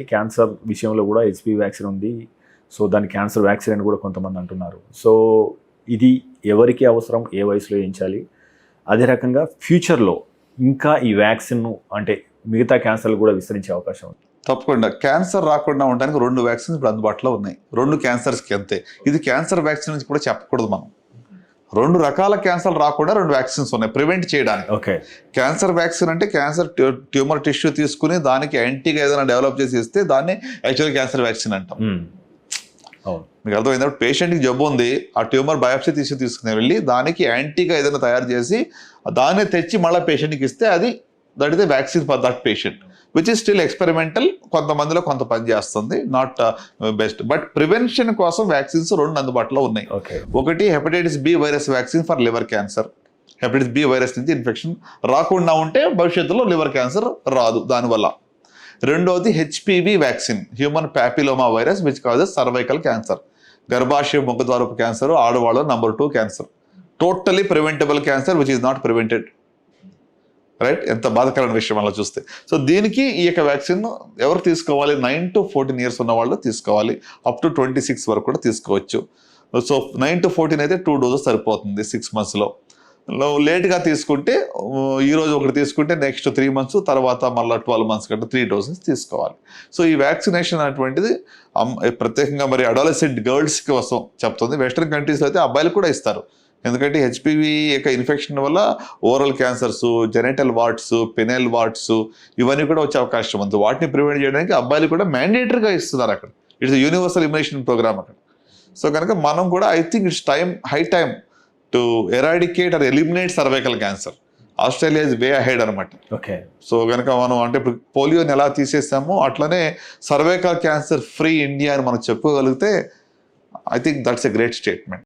Cancer విషయంలో కూడా HP vaccine ఉంది. సో దాని క్యాన్సర్ వ్యాక్సిన్ అని కూడా కొంతమంది అంటున్నారు. సో ఇది ఎవరికి అవసరం? ఏ వయసులో వేయించాలి? అదే రకంగా ఫ్యూచర్లో ఇంకా ఈ వ్యాక్సిన్ అంటే మిగతా క్యాన్సర్లు కూడా విస్తరించే అవకాశం ఉంది. తప్పకుండా. క్యాన్సర్ రాకుండా ఉండడానికి రెండు వ్యాక్సిన్స్ ఇప్పుడు అందుబాటులో ఉన్నాయి. రెండు క్యాన్సర్స్కి అంతే. ఇది క్యాన్సర్ వ్యాక్సిన్ నుంచి కూడా చెప్పకూడదు మనం. రెండు రకాల క్యాన్సర్ రాకుండా రెండు వ్యాక్సిన్స్ ఉన్నాయి ప్రివెంట్ చేయడానికి. ఓకే. క్యాన్సర్ వ్యాక్సిన్ అంటే క్యాన్సర్ ట్యూ- ట్యూమర్ టిష్యూ తీసుకుని దానికి యాంటీగా ఏదైనా డెవలప్ చేసి ఇస్తే దాన్ని యాక్చువల్ క్యాన్సర్ వ్యాక్సిన్ అంటాం. మీకు అర్థమైంది? పేషెంట్కి జబ్బు ఉంది ఆ ట్యూమర్ బయాప్సీ తీసి తీసుకుని వెళ్ళి దానికి యాంటీగా ఏదైనా తయారు చేసి దాన్ని తెచ్చి మళ్ళీ పేషెంట్కి ఇస్తే అది that is vaccine for that patient which is still experimental కొంతమందిలో కొంత పని చేస్తుంది. నాట్ బెస్ట్ బట్ ప్రివెన్షన్ కోసం వ్యాక్సిన్స్ రెండు అందుబాటులో ఉన్నాయి. ఒకటి hepatitis B virus vaccine for liver cancer hepatitis B virus నుంచి ఇన్ఫెక్షన్ రాకుండా ఉంటే భవిష్యత్తులో లివర్ క్యాన్సర్ రాదు దానివల్ల. రెండోది HPV vaccine human papilloma virus which causes cervical cancer గర్భాశయ ముఖద్వారపు క్యాన్సర్ ఆడవాళ్ళ number two cancer totally preventable cancer which is not prevented right ఎంత బాధకరమైన విషయం అలా చూస్తే. సో దీనికి ఈ యొక్క వ్యాక్సిన్ ఎవరు తీసుకోవాలి? నైన్ టు ఫోర్టీన్ ఇయర్స్ ఉన్న వాళ్ళు తీసుకోవాలి. అప్ టు ట్వంటీ సిక్స్ వరకు కూడా తీసుకోవచ్చు. సో నైన్ టు ఫోర్టీన్ అయితే టూ డోసెస్ సరిపోతుంది సిక్స్ మంత్స్లో లేట్గా తీసుకుంటే ఈరోజు ఒకటి తీసుకుంటే నెక్స్ట్ త్రీ మంత్స్ తర్వాత మళ్ళీ ట్వెల్వ్ మంత్స్ కంటే త్రీ డోసెస్ తీసుకోవాలి. సో ఈ వ్యాక్సినేషన్ అనేటువంటిది ప్రత్యేకంగా మరి అడాలసెంట్ గర్ల్స్ కోసం చెప్తుంది. వెస్ట్రన్ కంట్రీస్లో అయితే అబ్బాయిలు కూడా ఇస్తారు. ఎందుకంటే హెచ్పివి యొక్క ఇన్ఫెక్షన్ వల్ల oral cancers genital warts penile warts ఇవన్నీ కూడా వచ్చే అవకాశం ఉంది. వాటిని ప్రివెంట్ చేయడానికి అబ్బాయిలు కూడా మ్యాండేటరీగా ఇస్తున్నారు అక్కడ. ఇట్స్ యూనివర్సల్ ఇమ్యునేషన్ ప్రోగ్రామ్ అక్కడ. సో కనుక మనం కూడా I think it's time high time to eradicate or eliminate cervical cancer Australia is way ahead అనమాట ఓకే సో కనుక మనం అంటే ఇప్పుడు పోలియోని ఎలా తీసేసామో అట్లనే సర్వైకల్ క్యాన్సర్ ఫ్రీ ఇండియా అని మనం చెప్పుకోగలిగితే I think that's a great statement